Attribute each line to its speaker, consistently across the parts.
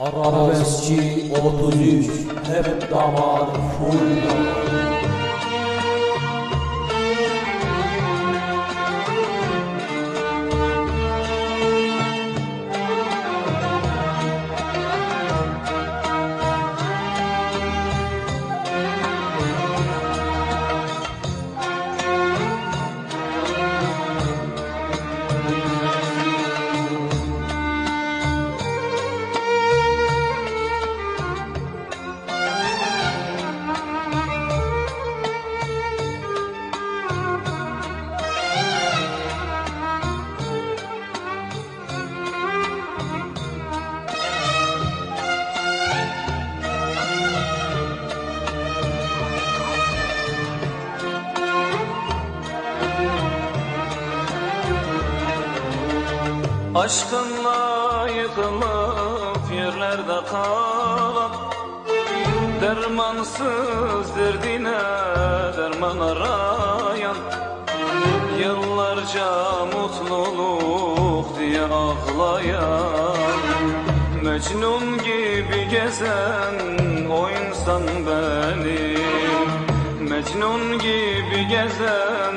Speaker 1: Arabeskçi 33 hep damar full damar.
Speaker 2: Aşkınla yıkılıp yerlerde kalan Dermansız derdine derman arayan Yıllarca mutluluk diye ağlayan Mecnun gibi gezen o insan benim Mecnun gibi gezen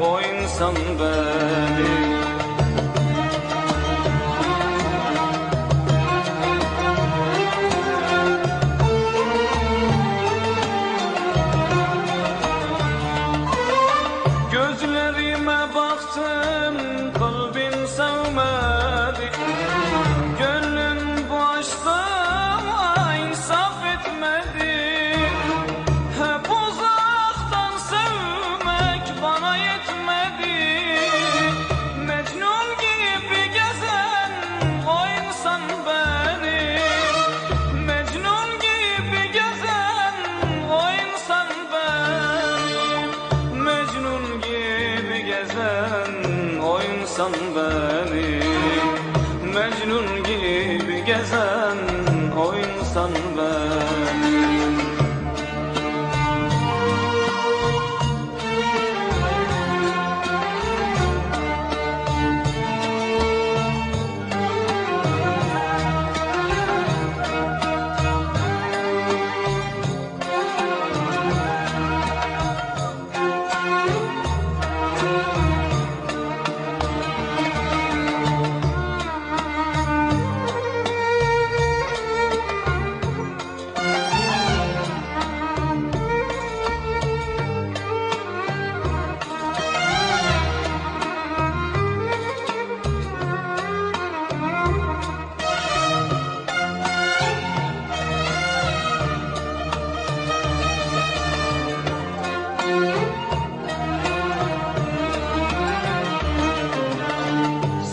Speaker 2: o insan benim gibi gezen o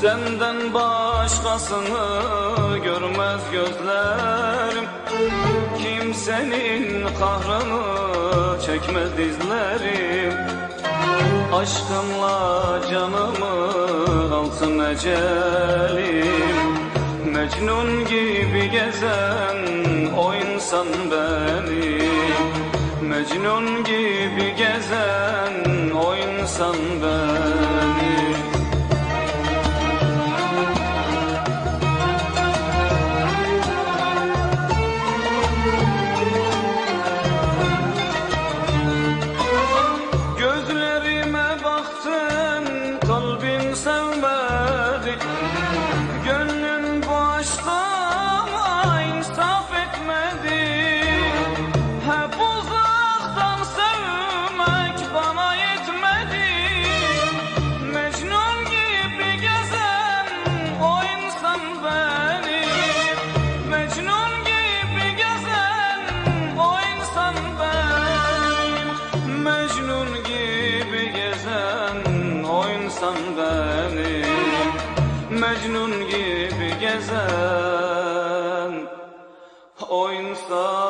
Speaker 2: Senden başkasını görmez gözlerim. Kimsenin kahrını çekmez dizlerim. Aşkınla canımı alsın ecelim. Mecnun gibi gezen o insan benim. Mecnun gibi gezen o insan benim o insan benim Mecnun gibi gezen o insan